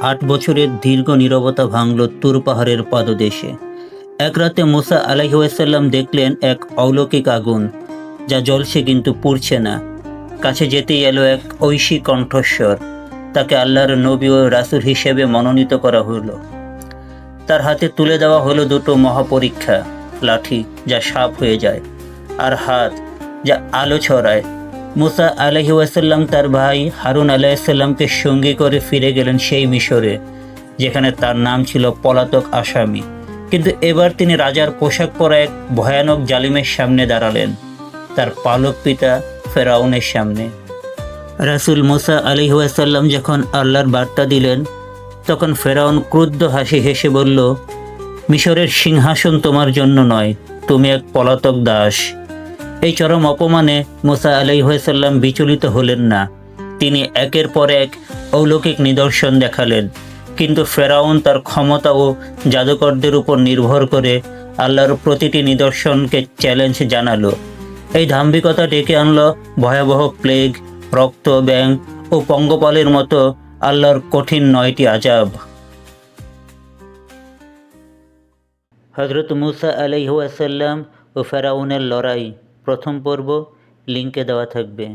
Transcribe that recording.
আট বছরের দীর্ঘ নীরবতা ভাঙল তুর পাহাড়ের পাদদেশে। এক রাতে মুসা আলাইসাল্লাম দেখলেন এক অলৌকিক আগুন, যা জ্বলছে কিন্তু পুড়ছে না। কাছে যেতেই এলো এক ঐশী কণ্ঠস্বর। তাকে আল্লাহর নবী ও রাসুল হিসেবে মনোনীত করা হলো। তার হাতে তুলে দেওয়া হলো দুটো মহাপরীক্ষা, লাঠি যা সাপ হয়ে যায়, আর হাত যা আলো ছড়ায়। মুসা আলহি ওয়াসাল্লাম তার ভাই হারুন আলাইসাল্লামকে সঙ্গী করে ফিরে গেলেন সেই মিশরে, যেখানে তার নাম ছিল পলাতক আসামি। কিন্তু এবার তিনি রাজার পোশাক পরা এক ভয়ানক জালিমের সামনে দাঁড়ালেন, তার পালক পিতা ফেরাউনের সামনে। রাসুল মুসা আলি ওয়াসাল্লাম যখন আল্লাহর বার্তা দিলেন, তখন ফেরাউন ক্রুদ্ধ হাসি হেসে বলল, মিশরের সিংহাসন তোমার জন্য নয়, তুমি এক পলাতক দাস। এই চরম অপমানে মুসা আলাইসাল্লাম বিচলিত হলেন না। তিনি একের পর এক অলৌকিক নিদর্শন দেখালেন। কিন্তু ফেরাউন তার ক্ষমতা ও জাদুকরদের উপর নির্ভর করে আল্লাহর প্রতিটি নিদর্শনকে চ্যালেঞ্জ জানালো। এই ধাম্বিকতা ডেকে আনলো ভয়াবহ প্লেগ, রক্ত ব্যাং ও পঙ্গপালের মতো আল্লাহর কঠিন নয়টি আজাব হজরত মুসা আলাইহাসাল্লাম ও ফেরাউনের লড়াই প্রথম পর্ব লিঙ্কে দেওয়া থাকবে।